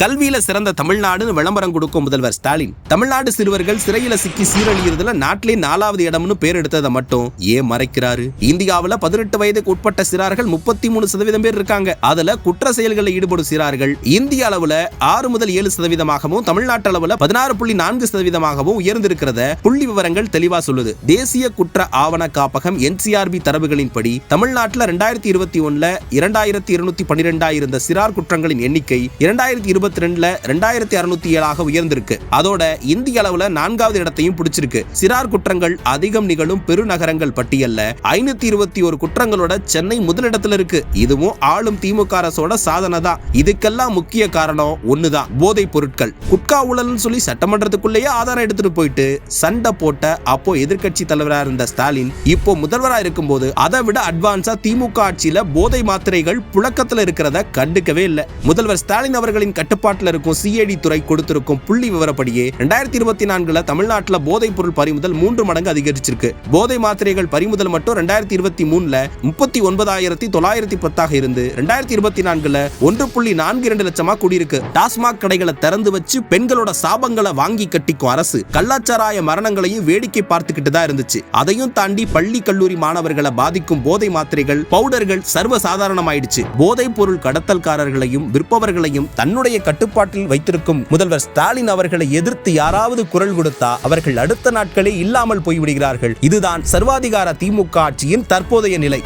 கல்வியில சிறந்த தமிழ்நாடுன்னு விளம்பரம் கொடுக்கும் முதல்வர் ஸ்டாலின். தமிழ்நாடு சிறுவர்கள் சிறையில சிக்கி சீரழியறதுல நாட்டிலே நாலாவது இடம்னு பேர் எடுத்ததை மட்டும் ஏன் மறைக்கிறாரு? இந்தியாவுல பதினெட்டு வயதுக்கு உட்பட்ட சிறார்கள் முப்பத்தி மூணு சதவீதம் பேர் இருக்காங்க. அதுல குற்ற செயல்களில் ஈடுபடும் சிறார்கள் இந்திய அளவுல ஆறு முதல் ஏழு சதவீதமாகவும் தமிழ்நாட்டு அளவுல பதினாறு புள்ளி நான்கு சதவீதமாகவும் உயர்ந்திருக்கிறத புள்ளி விவரங்கள் தெளிவா சொல்லுது. தேசிய குற்ற ஆவண காப்பகம் என்சிஆர்பி தரவுகளின்படி தமிழ்நாட்டில் ரெண்டாயிரத்தி இருபத்தி ஒன்னுல இரண்டாயிரத்தி இருநூத்தி பன்னிரெண்டா இருந்த சிறார் குற்றங்களின் எண்ணிக்கை இரண்டாயிரத்தி இருபத்தி ரெண்டுல ரெண்டாயிரத்தி அறுநூத்தி ஏழாக உயர்ந்திருக்கு. அதோட இந்திய அளவுல நான்காவது இடத்தையும் பிடிச்சிருக்கு. சிறார் குற்றங்கள் அதிகம் நிகழும் பெருநகரங்கள் பட்டியல்ல ஐநூத்தி இருபத்தி ஒரு குற்றங்களோட சென்னை முதலிடத்துல இருக்கு. இதுவும் ஆளும் திமுக அரசோட சாதனை தான். இதுக்கெல்லாம் முக்கிய காரணம் ஒண்ணுதான். போதைப் பொருட்கள். குட்கா ஊழல்னு சொல்லி சட்டமன்றத்துக்குள்ளேயே ஆதாரம் எடுத்துட்டு போயிட்டு சண்டை போட்ட அப்போ எதிர்க்கட்சி தலைவரா இருந்த ஸ்டாலின் இப்போ முதல்வரா இருக்கும்போது அதை விட அட்வான்ஸா திமுக ஆட்சியில போதை மாத்திரைகள் புழக்கத்துல இருக்கிறத கண்டுக்கவே இல்ல. முதல்வர் ஸ்டாலின் அவர்களின் கட்டுப்பாட்டில் இருக்கும் சிஐடி துறை கொடுத்திருக்கும் புள்ளி விவரப்படியே ரெண்டாயிரத்தி இருபத்தி நான்குல தமிழ்நாட்டில் போதைப் பொருள் பறிமுதல் மூன்று மடங்கு அதிகரிச்சிருக்கு. போதை மாத்திரைகள் பறிமுதல் மட்டும் ரெண்டாயிரத்தி இருபத்தி மூணுல முப்பத்தி ஒன்பதாயிரத்தி தொள்ளாயிரத்தி பத்தாக இருந்து ரெண்டாயிரத்தி இருபத்தி நான்குல ஒன்று புள்ளி நான்கு இரண்டு லட்சமா கூடியிருக்கு. டாஸ்மாக் கடைகளை திறந்து வச்சு பெண்களோட சாபங்களை வாங்கி கட்டிக்கும் அரசு கள்ளாச்சாராய மரணங்களையும் வேடிக்கை பார்த்துக்கிட்டு தான் இருந்துச்சு. அதையும் தாண்டி பள்ளி கல்லூரி மாணவர்களை பாதிக்கும் போதை மாத்திரைகள் பவுடர்கள் சர்வ சாதாரணமாயிடுச்சு போதைப் பொருள் கடத்தல்காரர்களையும் விற்பவர்களையும் தன்னுடைய கட்டுப்பாட்டில் வைத்திருக்கும் முதல்வர் ஸ்டாலின் அவர்களை எதிர்த்து யாராவது குரல் கொடுத்தா அவர்கள் அடுத்த நாட்களே இல்லாமல் போய்விடுகிறார்கள். இதுதான் சர்வாதிகார திமுக ஆட்சியின் தற்போதைய நிலை.